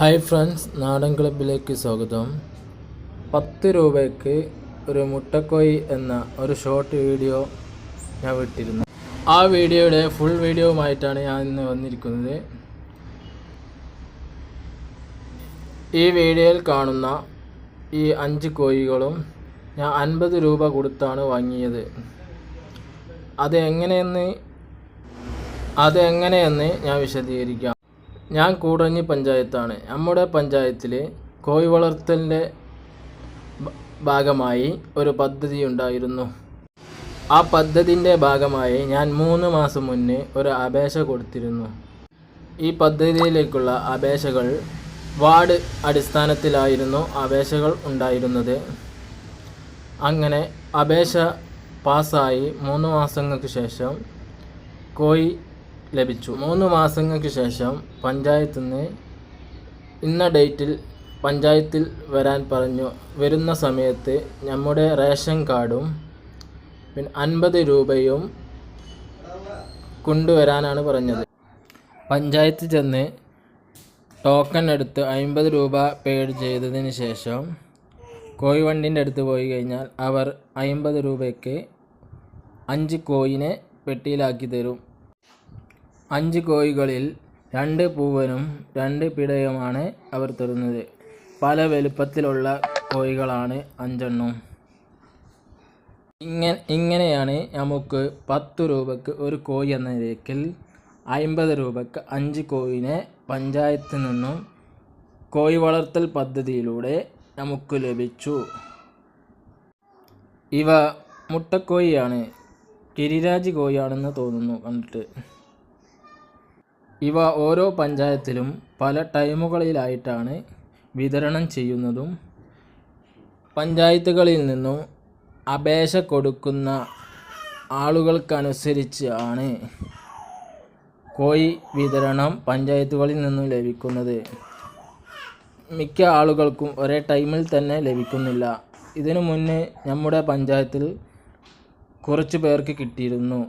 Hi friends നാടൻ ക്ലബിലേക്ക് സ്വാഗതം. പത്ത് രൂപയ്ക്ക് ഒരു മുട്ടക്കോയി എന്ന ഒരു ഷോർട്ട് വീഡിയോ ഞാൻ വിട്ടിരുന്നു. ആ വീഡിയോയുടെ ഫുൾ വീഡിയോവുമായിട്ടാണ് ഞാൻ ഇന്ന് വന്നിരിക്കുന്നത്. ഈ വീഡിയോയിൽ കാണുന്ന ഈ അഞ്ച് കോഴികളും ഞാൻ അൻപത് രൂപ കൊടുത്താണ് വാങ്ങിയത്. അത് എങ്ങനെയെന്ന് അത് എങ്ങനെയെന്ന് ഞാൻ വിശദീകരിക്കാം. ഞാൻ കൂടഞ്ഞി പഞ്ചായത്താണ്. നമ്മുടെ പഞ്ചായത്തിൽ കോഴി വളർത്തലിന്റെ ഭാഗമായി ഒരു പദ്ധതി ഉണ്ടായിരുന്നു. ആ പദ്ധതിന്റെ ഭാഗമായി ഞാൻ മൂന്ന് മാസം മുന്നേ ഒരു അപേക്ഷ കൊടുത്തിരുന്നു. ഈ പദ്ധതിയിലേക്കുള്ള അപേക്ഷകൾ വാർഡ് അടിസ്ഥാനത്തിലായിരുന്നു അപേക്ഷകൾ ഉണ്ടായിരുന്നത്. അങ്ങനെ അപേക്ഷ പാസ്സായി മൂന്ന് മാസങ്ങൾക്ക് ശേഷം കോഴി ലഭിച്ചു. മൂന്ന് മാസങ്ങൾക്ക് ശേഷം പഞ്ചായത്തിൽ നിന്ന് ഇന്ന ഡേറ്റിൽ പഞ്ചായത്തിൽ വരാൻ പറഞ്ഞു. വരുന്ന സമയത്ത് നമ്മുടെ റേഷൻ കാർഡും പിന്നെ അൻപത് രൂപയും കൊണ്ടുവരാനാണ് പറഞ്ഞത്. പഞ്ചായത്ത് ചെന്ന് ടോക്കൺ എടുത്ത് അൻപത് രൂപ പേയ്ഡ് ചെയ്തതിന് ശേഷം കോഴിവണ്ടിന്റെ അടുത്ത് പോയി കഴിഞ്ഞാൽ അവർ അൻപത് രൂപയ്ക്ക് അഞ്ച് കോയിനെ പെട്ടിയിലാക്കി തരും. അഞ്ച് കോഴികളിൽ രണ്ട് പൂവനും രണ്ട് പിടയുമാണ് അവർ തരുന്നത് പല വലുപ്പത്തിലുള്ള കോഴികളാണ് അഞ്ചെണ്ണം. ഇങ്ങനെ ഇങ്ങനെയാണ് നമുക്ക് പത്ത് രൂപയ്ക്ക് ഒരു കോഴി എന്ന നിരക്കിൽ അമ്പത് രൂപയ്ക്ക് അഞ്ച് കോഴിനെ പഞ്ചായത്തിൽ നിന്നും കോഴി വളർത്തൽ പദ്ധതിയിലൂടെ നമുക്ക് ലഭിച്ചു. ഇവ മുട്ടക്കോഴിയാണ് ഗിരിരാജ് കോഴിയാണെന്ന് തോന്നുന്നു കണ്ടിട്ട്. ഇവ ഓരോ പഞ്ചായത്തിലും പല ടൈമുകളിലായിട്ടാണ് വിതരണം ചെയ്യുന്നതും പഞ്ചായത്തുകളിൽ നിന്നും അപേക്ഷ കൊടുക്കുന്ന ആളുകൾക്കനുസരിച്ച് ആണ് കോഴി വിതരണം പഞ്ചായത്തുകളിൽ നിന്നും ലഭിക്കുന്നത്. മിക്ക ആളുകൾക്കും ഒരേ ടൈമിൽ തന്നെ ലഭിക്കുന്നില്ല. ഇതിനു മുന്നേ നമ്മുടെ പഞ്ചായത്തിൽ കുറച്ച് പേർക്ക് കിട്ടിയിരുന്നു.